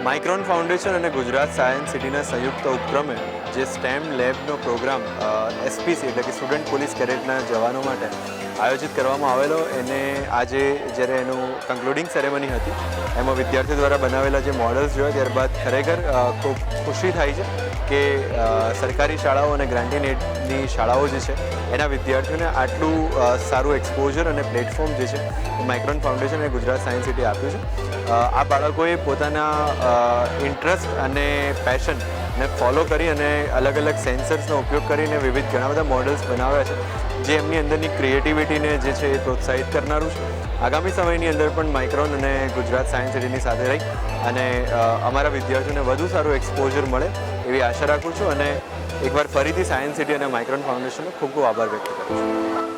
Micron foundation અને Gujarat science સિટીના સંયુક્ત ઉપક્રમે જે સ્ટેમ લેબનો પ્રોગ્રામ એસપીસી એટલે કે સ્ટુડન્ટ પોલીસ કેડેટના જવાનો માટે આયોજિત કરવામાં આવેલો એને આજે જ્યારે એનું કન્ક્લુડિંગ સેરેમની હતી, એમાં વિદ્યાર્થીઓ દ્વારા બનાવેલા જે મોડલ્સ જોયા ત્યારબાદ ખરેખર ખૂબ ખુશી થાય છે કે સરકારી શાળાઓ અને ગ્રાન્ટીન એડની શાળાઓ જે છે, એના વિદ્યાર્થીઓને આટલું સારું એક્સપોઝર અને પ્લેટફોર્મ જે છે માઇક્રોન ફાઉન્ડેશન અને ગુજરાત સાયન્સ સિટી આપ્યું છે. આ બાળકોએ પોતાના ઇન્ટરેસ્ટ અને પેશન ને ફોલો કરી અને અલગ અલગ સેન્સર્સનો ઉપયોગ કરીને વિવિધ ઘણા બધા મોડલ્સ બનાવ્યા છે, જે એમની અંદરની ક્રિએટિવિટીને જે છે એ પ્રોત્સાહિત કરનારું છે. આગામી સમયની અંદર પણ માઇક્રોન અને ગુજરાત સાયન્સ સિટીની સાથે રહી અને અમારા વિદ્યાર્થીઓને વધુ સારું એક્સપોઝર મળે એવી આશા રાખું છું અને એકવાર ફરીથી સાયન્સ સિટી અને માઇક્રોન ફાઉન્ડેશનનો ખૂબ ખૂબ આભાર વ્યક્ત કરું છું.